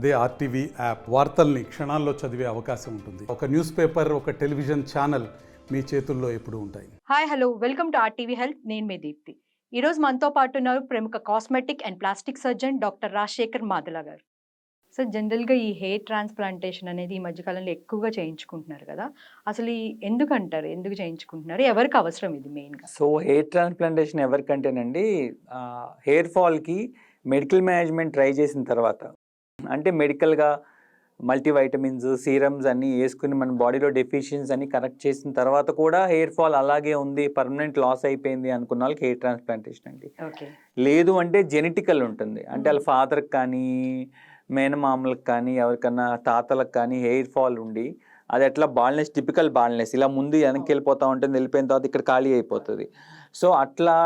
అదే RTV app వార్తల్ని క్షణాల్లో చదివే అవకాశం ఉంటుంది. ఒక న్యూస్ పేపర్ ఒక టెలివిజన్ ఛానల్ మీ చేతుల్లో ఎప్పుడూ ఉంటాయి. Hi hello. Welcome to RTV health. నేను మీ దీప్తి. ఈరోజు మనతో పాటు ఉన్నారు ప్రముఖ cosmetic and plastic surgeon doctor Rajasekhar Madala garu. Sir జనరల్గా ఈ హెయిర్ ట్రాన్స్ప్లాంటేషన్ అనేది ఈ మధ్యకాలంలో ఎక్కువగా చేయించుకుంటున్నారు కదా. అసలు ఈ ఎందుకు అంటారు ఎందుకు చేయించుకుంటున్నారు? ఎవరికి అవసరం ఇది మెయిన్గా? సో హెయిర్ ట్రాన్స్ప్లాంటేషన్ ఎవరికంటేనండి హెయిర్ ఫాల్కి మెడికల్ మేనేజ్మెంట్ ట్రై చేసిన తర్వాత అంటే మెడికల్గా మల్టీవైటమిన్స్ సీరమ్స్ అన్నీ వేసుకుని మన బాడీలో డెఫిషియన్స్ అన్ని కరెక్ట్ చేసిన తర్వాత కూడా హెయిర్ ఫాల్ అలాగే ఉంది పర్మనెంట్ లాస్ అయిపోయింది అనుకున్న వాళ్ళకి హెయిర్ ట్రాన్స్ప్లాంటేషన్ అండి. లేదు అంటే జెనెటికల్ ఉంటుంది. అంటే వాళ్ళ ఫాదర్కి కానీ మేనమామలకు కానీ ఎవరికన్నా తాతలకు కానీ హెయిర్ ఫాల్ ఉండి అది ఎట్లా బాల్నెస్ టిపికల్ బాల్నెస్ ఇలా ముందు వెనక్కి వెళ్ళిపోతూ ఉంటుంది వెళ్ళిపోయిన తర్వాత ఇక్కడ ఖాళీ అయిపోతుంది. సో అట్లా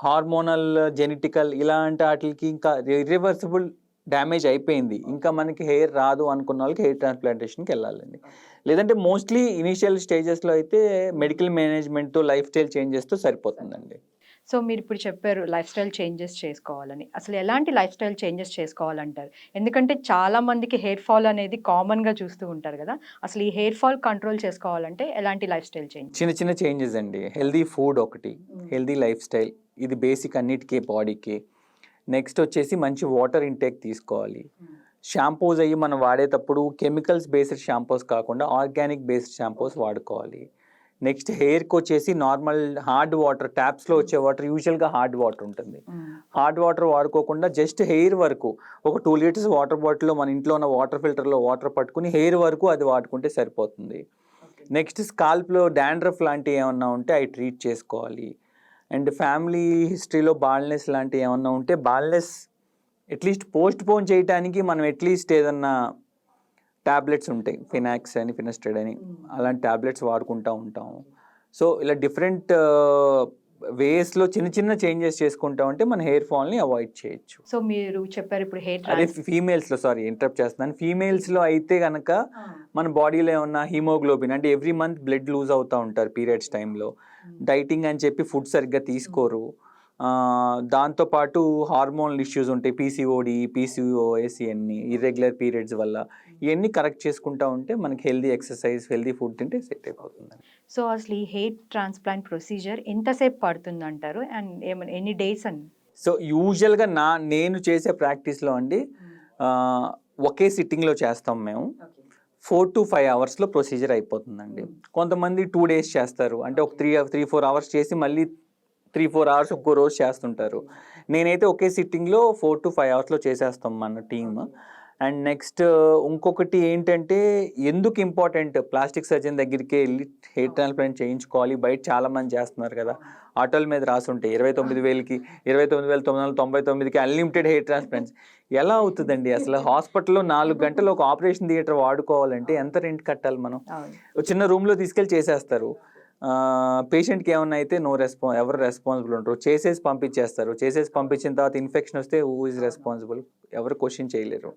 హార్మోనల్ జెనెటికల్ ఇలాంటి వాటికి ఇంకా ఇర్రివర్సిబుల్ డ్యామేజ్ అయిపోయింది. ఇంకా మనకి హెయిర్ రాదు అనుకున్న వాళ్ళకి హెయిర్ ట్రాన్స్ప్లాంటేషన్కి వెళ్ళాలండి. లేదంటే మోస్ట్లీ ఇనీషియల్ స్టేజెస్లో అయితే మెడికల్ మేనేజ్మెంట్తో లైఫ్ స్టైల్ చేంజెస్తో సరిపోతుందండి. సో మీరు ఇప్పుడు చెప్పారు లైఫ్ స్టైల్ చేంజెస్ చేసుకోవాలని. అసలు ఎలాంటి లైఫ్ స్టైల్ చేంజెస్ చేసుకోవాలంటారు? ఎందుకంటే చాలా మందికి హెయిర్ ఫాల్ అనేది కామన్గా చూస్తూ ఉంటారు కదా. అసలు ఈ హెయిర్ ఫాల్ కంట్రోల్ చేసుకోవాలంటే ఎలాంటి లైఫ్ స్టైల్ చేంజ్ చిన్న చిన్న చేంజెస్ అండి. హెల్దీ ఫుడ్ ఒకటి హెల్దీ లైఫ్ స్టైల్. ఇది బేసిక్ అన్నిటికీ బాడీకి. నెక్స్ట్ వచ్చేసి మంచి వాటర్ ఇంటేక్ తీసుకోవాలి. షాంపూస్ అయ్యి మనం వాడేటప్పుడు కెమికల్స్ బేస్డ్ షాంపూస్ కాకుండా ఆర్గానిక్ బేస్డ్ షాంపూస్ వాడుకోవాలి. నెక్స్ట్ హెయిర్కి వచ్చేసి నార్మల్ హార్డ్ వాటర్ ట్యాప్స్లో వచ్చే వాటర్ యూజువల్గా హార్డ్ వాటర్ ఉంటుంది. హార్డ్ వాటర్ వాడుకోకుండా జస్ట్ హెయిర్ వరకు ఒక టూ లీటర్స్ వాటర్ బాటిల్లో మన ఇంట్లో ఉన్న వాటర్ ఫిల్టర్లో వాటర్ పట్టుకుని హెయిర్ వరకు అది వాడుకుంటే సరిపోతుంది. నెక్స్ట్ స్కాల్ప్లో డాండ్రఫ్ లాంటివి ఏమన్నా ఉంటే అవి ట్రీట్ చేసుకోవాలి. అండ్ ఫ్యామిలీ హిస్టరీలో బాల్నెస్ లాంటివి ఏమన్నా ఉంటే బాల్నెస్ అట్లీస్ట్ పోస్ట్ పోన్ చేయడానికి మనం అట్లీస్ట్ ఏదన్నా ట్యాబ్లెట్స్ ఉంటాయి. ఫినాక్స్ అని ఫినస్టెడ్ అని అలాంటి ట్యాబ్లెట్స్ వాడుకుంటూ ఉంటాం సో ఇలా డిఫరెంట్ వేస్లో చిన్న చిన్న చేంజెస్ చేసుకుంటా ఉంటే మన హెయిర్ ఫాల్ని అవాయిడ్ చేయొచ్చు. సో మీరు చెప్పారు ఇప్పుడు హెయిర్ అదే ఫీమేల్స్లో సారీ ఇంటరప్ట్ చేస్తున్నాను. ఫీమేల్స్లో అయితే కనుక మన బాడీలో ఏమన్నా హీమోగ్లోబిన్ అంటే ఎవ్రీ మంత్ బ్లడ్ లూజ్ అవుతూ ఉంటారు పీరియడ్స్ టైంలో డైటింగ్ అని చెప్పి ఫుడ్ సరిగ్గా తీసుకోరు. దాంతోపాటు హార్మోనల్ ఇష్యూస్ ఉంటాయి పీసీఓడి పీసీఓఎస్ ఇవన్నీ ఇర్రెగ్యులర్ పీరియడ్స్ వల్ల ఇవన్నీ కరెక్ట్ చేసుకుంటా ఉంటే మనకి హెల్దీ ఎక్సర్సైజ్ హెల్దీ ఫుడ్ తింటే సెట్ అయిపోతుంది సో అసలు ఈ హెయిర్ ట్రాన్స్ప్లాంట్ ప్రొసీజర్ ఎంతసేపు పడుతుంది అంటారు అండ్ ఏమైనా ఎన్ని డేస్ అని సో యూజువల్గా నా నేను చేసే ప్రాక్టీస్లో అండి ఒకే సిట్టింగ్లో చేస్తాం మేము. ఫోర్ టు ఫైవ్ అవర్స్లో ప్రొసీజర్ అయిపోతుందండి. కొంతమంది టూ డేస్ చేస్తారు. అంటే ఒక త్రీ త్రీ ఫోర్ అవర్స్ చేసి మళ్ళీ త్రీ ఫోర్ అవర్స్ ఒక్కో రోజు చేస్తుంటారు. నేనైతే ఒకే సిట్టింగ్లో ఫోర్ టు ఫైవ్ అవర్స్లో చేసేస్తాం మన టీమ్. అండ్ నెక్స్ట్ ఇంకొకటి ఏంటంటే ఎందుకు ఇంపార్టెంట్? ప్లాస్టిక్ సర్జన్ దగ్గరికి వెళ్ళి హెయిర్ ట్రాన్స్ప్లాంట్ చేయించుకోవాలి. బయట చాలా మంది చేస్తున్నారు కదా. ఆటోల మీద రాసుంటాయి ఇరవై తొమ్మిది వేలకి ఇరవై తొమ్మిది వేల తొమ్మిది వందల తొంభై తొమ్మిదికి అన్లిమిటెడ్ హెయిర్ ట్రాన్స్ప్లాంట్స్. ఎలా అవుతుందండి? అసలు హాస్పిటల్లో నాలుగు గంటలు ఒక ఆపరేషన్ థియేటర్ వాడుకోవాలంటే ఎంత రెంట్ కట్టాలి మనం? చిన్న రూమ్లో తీసుకెళ్ళి చేసేస్తారు. పేషెంట్కి ఏమన్నా అయితే నో రెస్పాన్స్ ఎవరు రెస్పాన్సిబుల్ ఉంటారు? చేసేసి పంపించేస్తారు. చేసేసి పంపించిన తర్వాత ఇన్ఫెక్షన్ వస్తే హూ ఇస్ రెస్పాన్సిబుల్ ఎవరు క్వశ్చన్ చేయలేరు.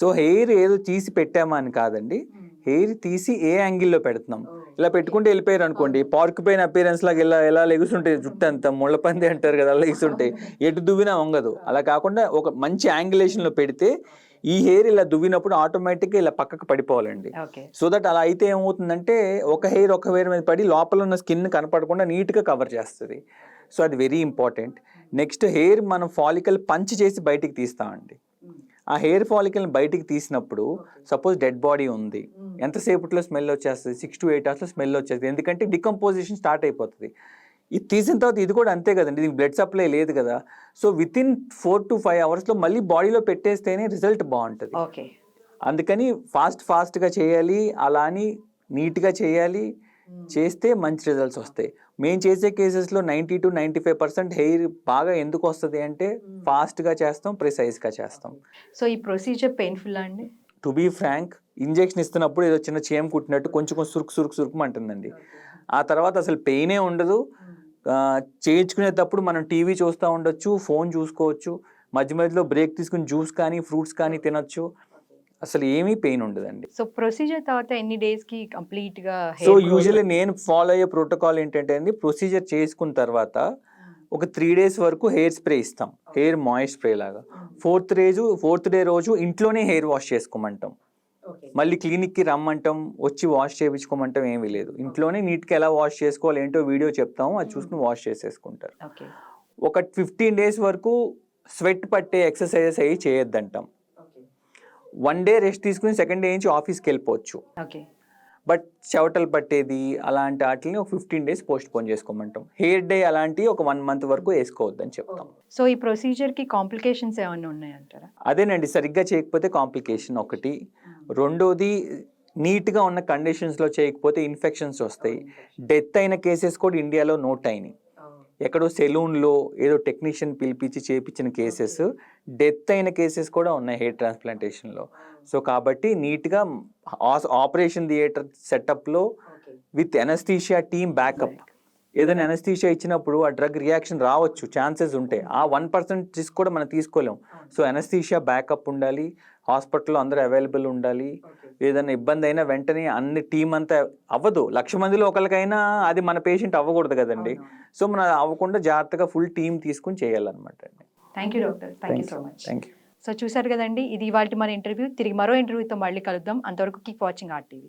సో హెయిర్ ఏదో తీసి పెట్టామా అని కాదండి హెయిర్ తీసి ఏ యాంగిల్లో పెడుతున్నాం? ఇలా పెట్టుకుంటే వెళ్ళిపోయారు అనుకోండి. పార్క్ పైన అపీరెన్స్ లాగా ఇలా ఎలా లెగుస్తుంటాయి జుట్టు అంతా? ముళ్ళపంది అంటారు కదా అలా ఎటు దువ్వినా వంగదు. అలా కాకుండా ఒక మంచి యాంగిలేషన్లో పెడితే ఈ హెయిర్ ఇలా దువ్వినప్పుడు ఆటోమేటిక్గా ఇలా పక్కకు పడిపోవాలండి. సో దట్ అలా అయితే ఏమవుతుందంటే ఒక హెయిర్ ఒక హెయిర్ మీద పడి లోపల ఉన్న స్కిన్ కనపడకుండా నీట్గా కవర్ చేస్తుంది. సో అది వెరీ ఇంపార్టెంట్ నెక్స్ట్ హెయిర్ మనం ఫాలికల్ పంచ్ చేసి బయటికి తీస్తామండి. ఆ హెయిర్ ఫాలికల్ని బయటికి తీసినప్పుడు సపోజ్ డెడ్ బాడీ ఉంది. ఎంతసేపట్లో స్మెల్ వచ్చేస్తుంది? సిక్స్ టు ఎయిట్ అవర్స్లో స్మెల్ వచ్చేస్తుంది. ఎందుకంటే డికంపోజిషన్ స్టార్ట్ అయిపోతుంది. ఇది తీసిన తర్వాత ఇది కూడా అంతే కదండి దీనికి బ్లడ్ సప్లై లేదు కదా. So within four to five అవర్స్లో మళ్ళీ బాడీలో పెట్టేస్తేనే రిజల్ట్ బాగుంటుంది. ఓకే. అందుకని ఫాస్ట్ ఫాస్ట్గా చేయాలి అలా అని నీట్గా చేయాలి చేస్తే మంచి రిజల్ట్స్ వస్తాయి. మేము చేసే కేసెస్లో ninety to ninety five percent hair బాగా ఎందుకు వస్తుంది అంటే ఫాస్ట్గా చేస్తాం ప్రిసైజ్గా చేస్తాం. సో ఈ ప్రొసీజర్ పెయిన్ఫుల్ అండి? టు బీ ఫ్రాంక్ ఇంజెక్షన్ ఇస్తున్నప్పుడు ఏదో చిన్న చీమ కుట్టినట్టు కొంచెం కొంచెం సురుకు సురుకు సురుకు అంటుందండి ఆ తర్వాత అసలు పెయినే ఉండదు. చేయించుకునేటప్పుడు మనం టీవీ చూస్తూ ఉండొచ్చు ఫోన్ చూసుకోవచ్చు మధ్య మధ్యలో బ్రేక్ తీసుకుని జ్యూస్ కానీ ఫ్రూట్స్ కానీ తినొచ్చు. అసలు ఏమీ పెయిన్ ఉండదండి. సో ప్రొసీజర్ తర్వాత ఎన్ని డేస్కి కంప్లీట్గా సో యూజువల్లీ నేను ఫాలో అయ్యే ప్రోటోకాల్ ఏంటంటే అండి ప్రొసీజర్ చేసుకున్న తర్వాత ఒక త్రీ డేస్ వరకు హెయిర్ స్ప్రే ఇస్తాం. హెయిర్ మాయిస్ట్ స్ప్రే లాగా ఫోర్త్ రోజు ఫోర్త్ డే రోజు ఇంట్లోనే హెయిర్ వాష్ చేసుకోమంటాం. మళ్ళీ క్లినిక్కి రమ్మంటాం వచ్చి వాష్ చేయించుకోమంటాం ఏమీ లేదు. ఇంట్లోనే నీట్గా ఎలా వాష్ చేసుకోవాలి ఏంటో వీడియో చెప్తాము అది చూసుకుని వాష్ చేసేసుకుంటారు. ఒక ఫిఫ్టీన్ డేస్ వరకు స్వెట్ పట్టే ఎక్సర్సైజెస్ అయ్యి చేయొద్దంటాం. వన్ డే రెస్ట్ తీసుకుని సెకండ్ డే నుంచి ఆఫీస్కి వెళ్ళిపోవచ్చు. బట్ చెవటలు పట్టేది అలాంటి వాటిని ఒక ఫిఫ్టీన్ డేస్ పోస్ట్ పోన్ చేసుకోమంటాం. హెయిర్ డే అలాంటివి ఒక వన్ మంత్ వరకు వేసుకోవద్దని చెప్తాం. సో ఈ ప్రొసీజర్కి కాంప్లికేషన్స్ ఏమైనా ఉన్నాయంటారా? అదేనండి సరిగ్గా చేయకపోతే కాంప్లికేషన్ ఒకటి. రెండోది నీట్గా ఉన్న కండిషన్స్లో చేయకపోతే ఇన్ఫెక్షన్స్ వస్తాయి. డెత్ అయిన కేసెస్ కూడా ఇండియాలో నోట్ అయినాయి ఎక్కడో సెలూన్లో ఏదో టెక్నీషియన్ పిలిపించి చేపించిన కేసెస్ డెత్ అయిన కేసెస్ కూడా ఉన్నాయి హెయిర్ ట్రాన్స్ప్లాంటేషన్లో. సో కాబట్టి నీట్గా ఆపరేషన్ థియేటర్ సెటప్లో విత్ ఎనస్థీషియా టీమ్ బ్యాకప్ ఏదైనా ఎనస్థీషియా ఇచ్చినప్పుడు ఆ డ్రగ్ రియాక్షన్ రావచ్చు ఛాన్సెస్ ఉంటాయి ఆ వన్ పర్సెంట్ రిస్క్ కూడా మనం తీసుకోలేం. సో ఎనస్థీషియా బ్యాకప్ ఉండాలి హాస్పిటల్లో అందరూ అవైలబుల్ ఉండాలి. ఏదైనా ఇబ్బంది అయినా వెంటనే అన్ని టీం అంతా అవ్వదు. లక్ష మందిలో ఒకరికైనా అది మన పేషెంట్ అవ్వకూడదు కదండి. సో మనం అవ్వకుండా జాగ్రత్తగా ఫుల్ టీం తీసుకుని చేయాలన్నమాట అండి. Thank you doctor thank you so much thank you so చూసారు కదండి ఇది ఇవాళ మన ఇంటర్వ్యూ తిరిగి మరో ఇంటర్వ్యూతో మళ్ళీ కలుద్దాం. అంతవరకు కీప్ వాచింగ్ ఆర్ టీవీ